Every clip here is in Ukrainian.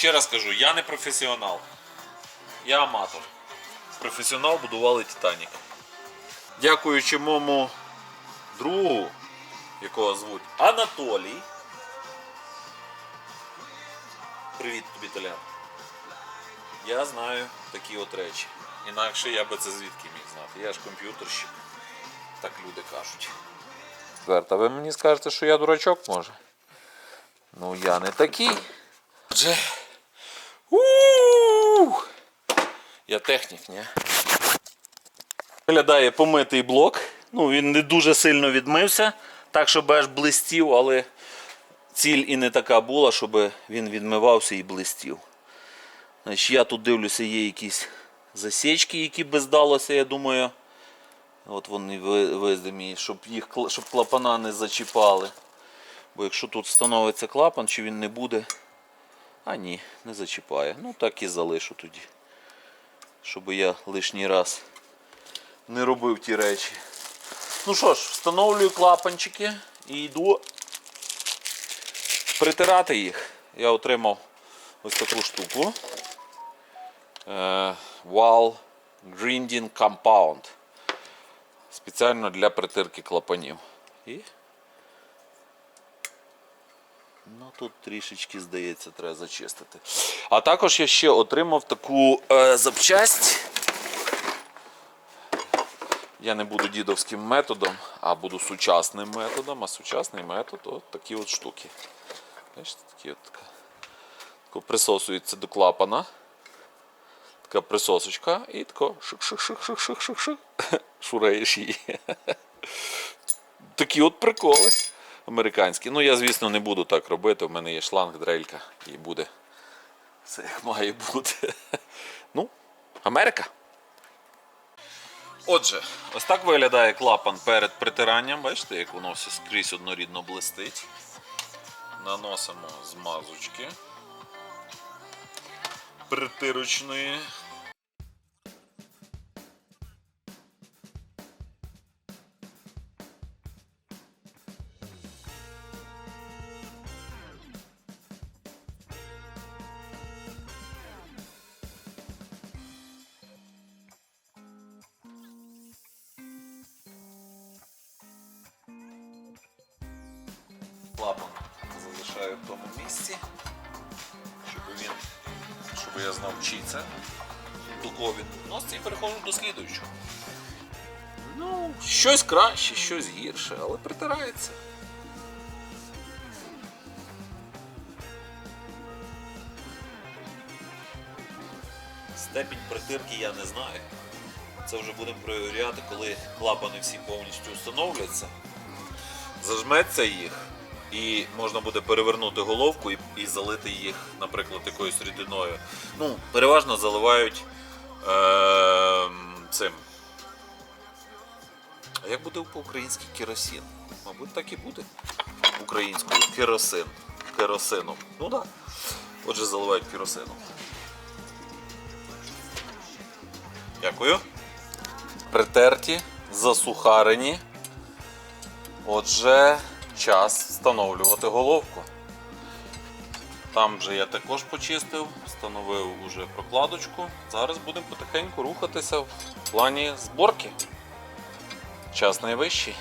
Ще раз кажу, я не професіонал. Я аматор. Професіонал будували Титанік. Дякуючи моєму другу, якого звуть Анатолій. Привіт тобі, Толян. Я знаю такі от речі. Інакше я би це звідки міг знати. Я ж комп'ютерщик. Так люди кажуть. Верта, ви мені скажете, що я дурачок може? Ну я не такий. Отже. у Я технік, ні? Виглядає помитий блок. Ну, він не дуже сильно відмився, так щоб аж блистів, але ціль і не така була, щоб він відмивався і блистів. Значить, я тут дивлюся, є якісь засічки, які би здалося, я думаю. От вони ви- видимі, щоб їх щоб клапана не зачіпали. Бо якщо тут встановиться клапан, чи він не буде. А ні, не зачіпає. Ну так і залишу тоді. Щоб я лишній раз не робив ті речі. Ну що ж, встановлюю клапанчики і йду притирати їх. Я отримав ось таку штуку. Е, Wall Grinding Compound. Спеціально для притирки клапанів. І Ну тут трішечки, здається, треба зачистити. А також я ще отримав таку е, запчасть. Я не буду дідовським методом, а буду сучасним методом. А сучасний метод от такі от штуки. Бачите, такі от така. Тако присосується до клапана. Така присосочка і тако шик-шик-шик-шик-шик-шик-шик. Шураєш її. Такі от приколи американські. Ну я, звісно, не буду так робити. У мене є шланг, дрелька і буде все як має бути. Ну, Америка. Отже, ось так виглядає клапан перед притиранням. Бачите, як воно все скрізь однорідно блистить. Наносимо змазочки притирочної. Клапан залишаю в тому місці, щоб він, щоб я знав, чий це. До кого він відноситься і переходжу до слідуючого. Ну, щось краще, щось гірше, але притирається. Степінь притирки я не знаю. Це вже будемо перевіряти, коли клапани всі повністю встановляться. Зажметься їх, і можна буде перевернути головку і, і залити їх, наприклад, якоюсь рідиною. Ну, переважно заливають е, цим. А як буде по-українськи керосин? Мабуть, так і буде. Українською керосин. Керосином. Ну так. Да. Отже, заливають керосином. Дякую. Притерті, засухарені. Отже, час встановлювати головку. Там вже я також почистив, встановив уже прокладочку. Зараз будемо потихеньку рухатися в плані зборки. Час найвищий.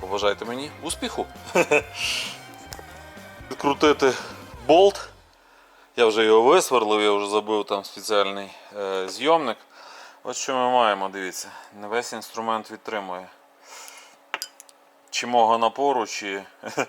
Побажайте мені успіху. Відкрутити болт. Я вже його висверлив, я вже забив там спеціальний е, зйомник. Ось що ми маємо, дивіться, не весь інструмент відтримує. Чи мого напору, чи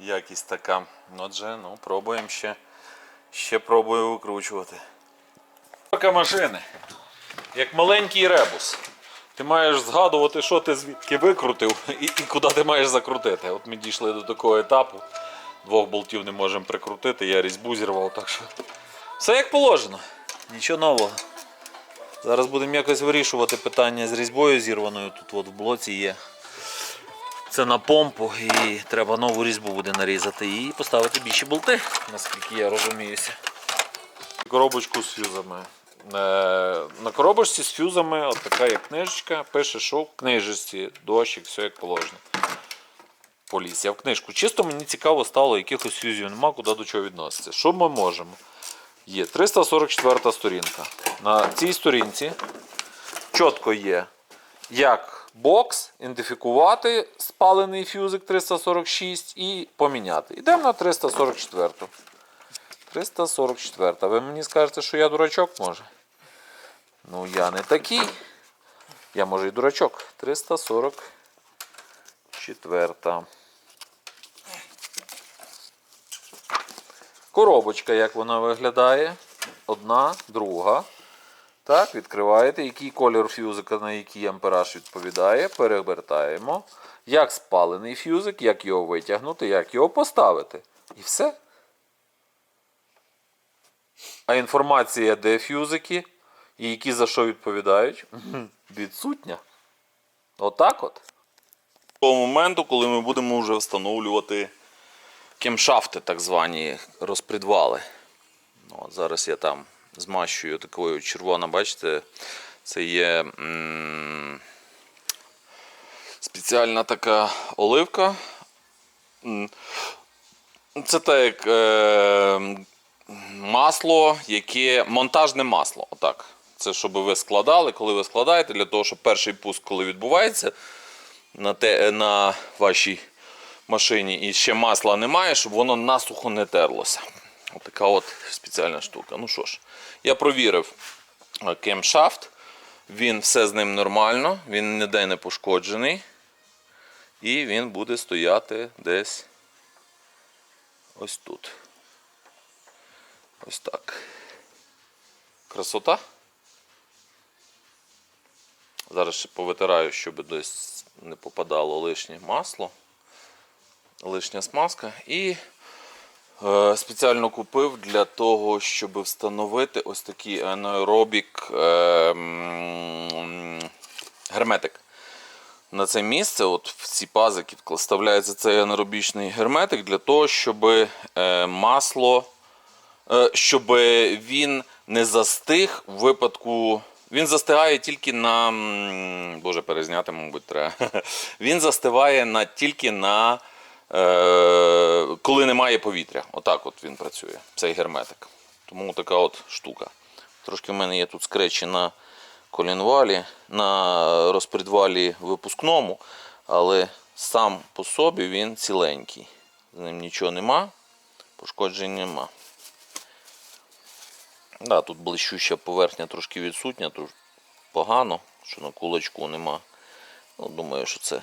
якість така. Отже, ну, пробуємо ще. Ще пробую викручувати. Така машини. Як маленький ребус. Ти маєш згадувати, що ти звідки викрутив і, і куди ти маєш закрутити. От ми дійшли до такого етапу. Двох болтів не можемо прикрутити, я різьбу зірвав, так що. Все як положено. Нічого нового. Зараз будемо якось вирішувати питання з різьбою зірваною. Тут от в блоці є. Це на помпу і треба нову різьбу буде нарізати і поставити більші болти, наскільки я розуміюся. Коробочку з фюзами. Е, на коробочці з фюзами от така є книжечка, пише, що в книжечці, дощик, все як положено. поліз. Я в книжку. Чисто мені цікаво стало, якихось фюзів нема, куди до чого відноситься. Що ми можемо? Є 344 сторінка. На цій сторінці чітко є, як бокс ідентифікувати спалений фюзик 346 і поміняти. Йдемо на 344. 344. Ви мені скажете, що я дурачок може? Ну, я не такий. Я може і дурачок. 344. Коробочка, як вона виглядає. Одна, друга. Так, відкриваєте, який колір фюзика на який ампераж відповідає. Перевертаємо. Як спалений фюзик, як його витягнути, як його поставити. І все. А інформація, де фюзики і які за що відповідають, відсутня. Отак от. того моменту, коли ми будемо вже встановлювати кемшафти, так звані розпредвали. Ну, от зараз я там змащую такою червоно, бачите, це є спеціальна така оливка. Це так е, масло, яке монтажне масло. Отак. Це щоб ви складали, коли ви складаєте, для того, щоб перший пуск, коли відбувається, на, те, на вашій машині і ще масла немає, щоб воно насухо не терлося. Отака от спеціальна штука. Ну що ж, я провірив е, кемшафт. Він все з ним нормально, він ніде не пошкоджений. І він буде стояти десь ось тут. Ось так. Красота. Зараз ще повитираю, щоб десь не попадало лишнє масло, лишня смазка. І спеціально купив для того, щоб встановити ось такий анаеробік е, герметик. На це місце, от в ці пазики, вставляється цей анаеробічний герметик для того, щоб е, масло е, щоб він не застиг в випадку. Він застигає тільки на. Боже, перезняти, мабуть, треба. Він застигає на, тільки на. Е, коли немає повітря. Отак от він працює, цей герметик. Тому така от штука. Трошки в мене є тут скречі на колінвалі, на розпредвалі випускному, але сам по собі він ціленький. З ним нічого нема, пошкоджень нема. Да, тут блищуща поверхня трошки відсутня, тут погано, що на кулачку нема. Ну, думаю, що це,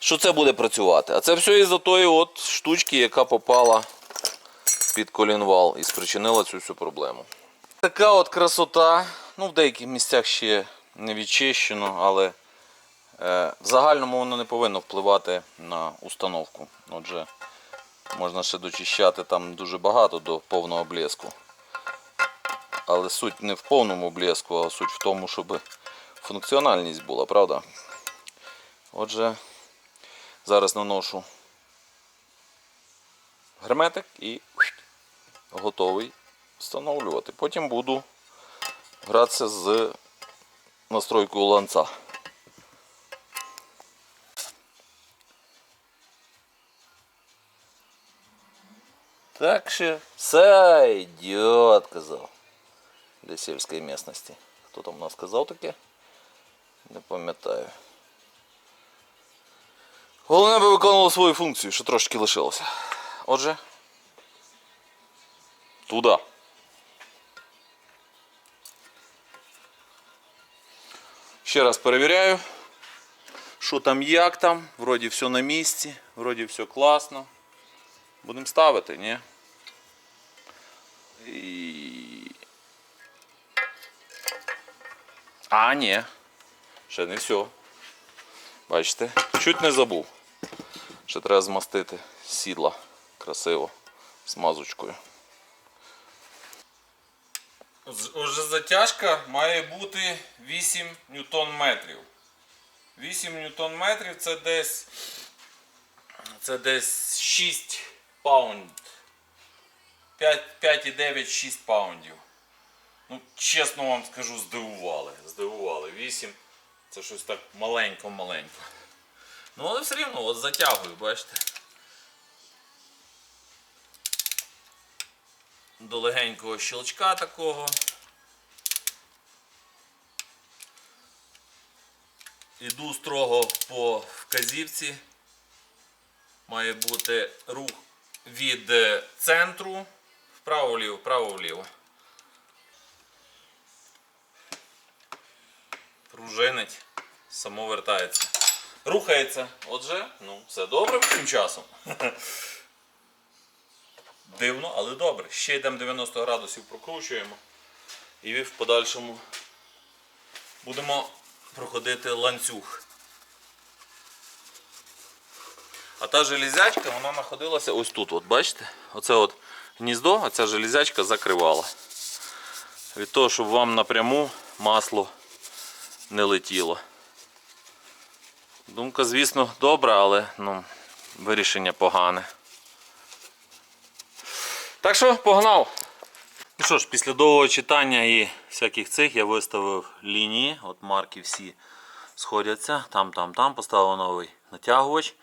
що це буде працювати. А це все із-за тої от штучки, яка попала під колінвал і спричинила цю всю проблему. Така от красота. Ну, в деяких місцях ще не відчищено, але е, в загальному воно не повинно впливати на установку. Отже, можна ще дочищати там дуже багато до повного блеску. Але суть не в повному блеску, а суть в тому, щоб функціональність була, правда? Отже, зараз наношу герметик і готовий встановлювати. Потім буду гратися з настройкою ланца. Так що все идет, казав. Для сільської місцевості. Хто там у нас сказав таке? Не пам'ятаю. Головне би виконувало свою функцію, що трошки лишилося. Отже. Туди. Ще раз перевіряю, що там, як там. Вроді все на місці, вроді все класно. Будемо ставити, ні? І... А, ні. Ще не все. Бачите? Чуть не забув. Ще треба змастити сідла красиво смазочкою. Отже, затяжка має бути 8 ньютон метрів. 8 ньютон метрів це десь. Це десь 6 паунд. 5,9-6 паундів. Ну, чесно вам скажу, здивували. Здивували. 8 це щось так маленько-маленько. Ну, але все рівно от затягую, бачите. До легенького щелчка такого. Іду строго по вказівці. Має бути рух від е, центру вправо-вліво, вправо-вліво. Пружинить, само вертається. Рухається. Отже, ну, все добре тим часом. Дивно, але добре. Ще йдемо 90 градусів, прокручуємо. І в подальшому будемо проходити ланцюг. А та железячка, вона знаходилася ось тут. От бачите? Оце от гніздо, а ця железячка закривала. Від того, щоб вам напряму масло не летіло. Думка, звісно, добра, але ну, вирішення погане. Так що, погнав! Ну що ж, після довгого читання і всяких цих я виставив лінії, от марки всі сходяться, там, там, там, поставив новий натягувач,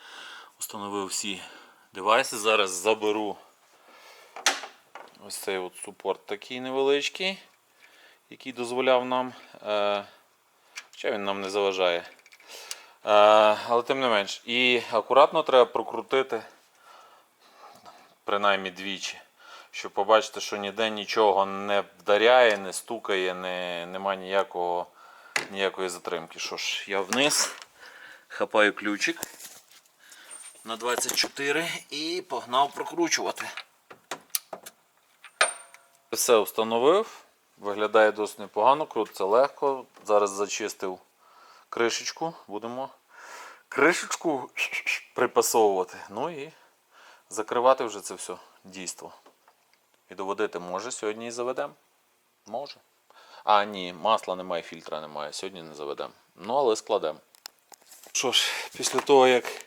установив всі девайси. Зараз заберу ось цей от супорт такий невеличкий, який дозволяв нам, е, хоча він нам не заважає. Е, але тим не менш. І акуратно треба прокрутити принаймні двічі, щоб побачити, що ніде нічого не вдаряє, не стукає, не, немає ніякого, ніякої затримки. Що ж, я вниз, хапаю ключик на 24 і погнав прокручувати. Все встановив. Виглядає досить непогано, крутиться легко. Зараз зачистив кришечку. Будемо кришечку припасовувати. Ну і закривати вже це все дійство. І доводити може, сьогодні і заведемо. Може. А, ні, масла немає, фільтра немає. Сьогодні не заведемо. Ну, але складемо. Що ж, після того, як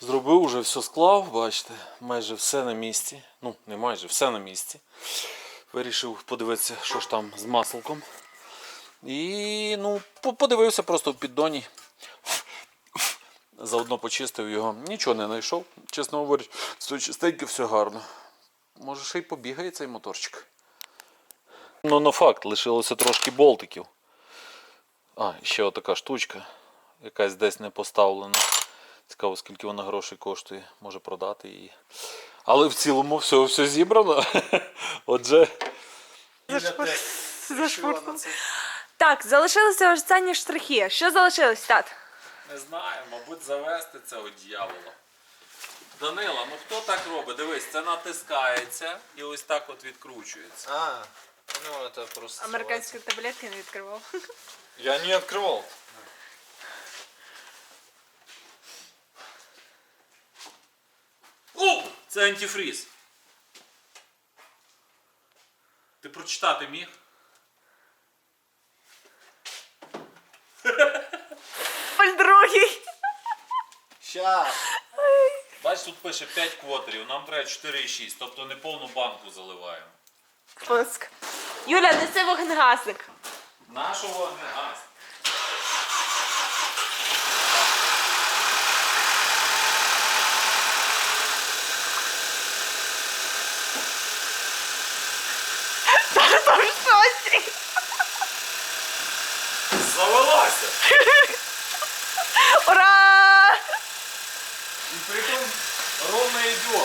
зробив, вже все склав, бачите, майже все на місці. Ну, не майже, все на місці. Вирішив подивитися, що ж там з маслком. І ну, подивився просто в піддоні. Заодно почистив його. Нічого не знайшов. Чесно говорячи, все чистеньке, все гарно. Може ще й побігає цей моторчик. Ну, на факт, лишилося трошки болтиків. А, ще отака штучка. Якась десь не поставлена. Цікаво, скільки вона грошей коштує. Може продати її. Але в цілому все, все зібрано. Отже. Зашпуртом. Так, залишилися останні штрихи. Що залишилось, тат? Не знаю, мабуть, завести це у дьявола. Данила, ну хто так робить? Дивись, це натискається і ось так от відкручується. А, ну это просто... Американські таблетки не відкривав. Я не открывал. О! Це антифріз. Ти прочитати міг? Сейчас. Бач, тут пише 5 квотерів, нам треба 4,6, тобто не повну банку заливаємо. Пуск. Юля, неси вогнегасник. Нашого не. Там щось. Завелася! Ура! І притом ровно йде.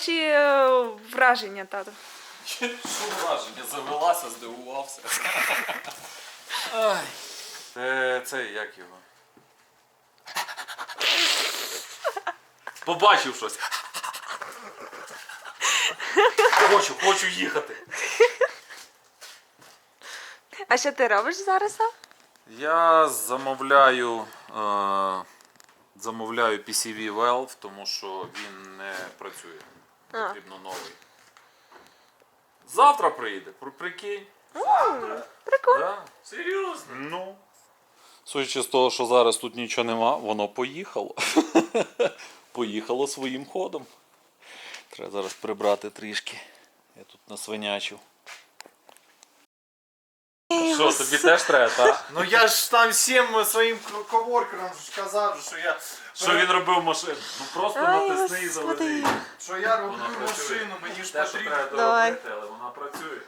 Ваші е, враження, тату. Що враження? Завелася, здивувався. Це, це як його? Побачив щось. Хочу, хочу їхати. А що ти робиш зараз? Я замовляю, е, замовляю PCV Valve, тому що він не працює. А. Потрібно новий. Завтра приїде, при- прикинь. Прикольно. Да? Серйозно? Ну. Судячи з того, що зараз тут нічого нема, воно поїхало. поїхало своїм ходом. Треба зараз прибрати трішки. Я тут насвинячив. Що, тобі теж треба, так? Ну я ж там всім своїм коворкерам ж казав, що я, Що він робив машину? Ну просто Ай, натисни і заведи. її. що я роблю Вона працює. машину, мені ж Те, що потрібно. треба доробити, але вона працює.